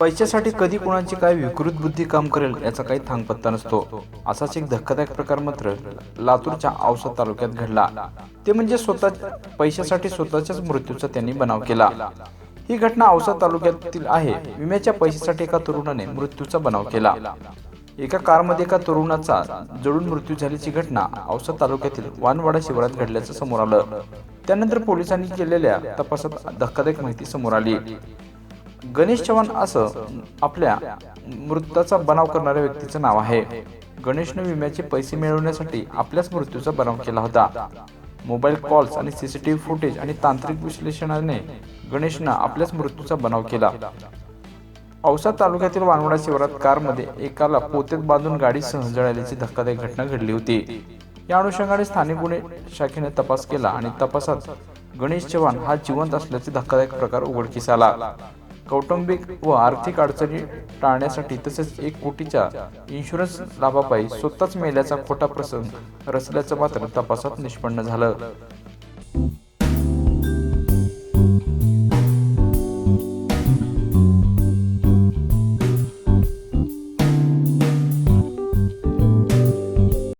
पैशासाठी कधी कुणाची काय विकृत बुद्धी काम करेल याचा काही थांगपत्ता नसतो. असाच एक धक्कादायक प्रकार मात्र लातूरच्या औसा तालुक्यात घडला. ते म्हणजे स्वतः पैशासाठी स्वतःच्याच मृत्यूचा त्यांनी बनाव केला. ही घटना औसा तालुक्यातील आहे. विम्याच्या पैशासाठी एका तरुणाने मृत्यूचा बनाव केला. एका कारमध्ये एका तरुणाचा जळून मृत्यू झाल्याची घटना औसा तालुक्यातील वानवाडा शिवारात घडल्याचं समोर आलं. त्यानंतर पोलिसांनी केलेल्या तपासात धक्कादायक माहिती समोर आली. गणेश चव्हाण असं आपल्या मृताचा बनाव करणाऱ्या व्यक्तीचं नाव आहे. गणेशने विम्याचे पैसे मिळवण्यासाठी आपल्याच मृत्यूचा बनाव केला होता. मोबाईल कॉल्स आणि सीसीटीव्ही फुटेज आणि तांत्रिक विश्लेषणाने गणेशनं आपल्याच मृत्यूचा बनाव केला. औसा तालुक्यातील वानवडा शिवारात कारमध्ये एकाला पोत्यात बांधून गाडी सहज जळाल्याची धक्कादायक घटना घडली होती. या अनुषंगाने स्थानिक गुन्हे शाखेने तपास केला आणि तपासात गणेश चव्हाण हा जिवंत असल्याचे धक्कादायक प्रकार उघडकीस आला. कौटुंबिक व आर्थिक अडचणी टाळण्यासाठी तसेच एक कोटीच्या इन्शुरन्स लाभापायी स्वतःच मेल्याचा खोटा प्रसंग रचल्याचं मात्र तपासात निष्पन्न झालं.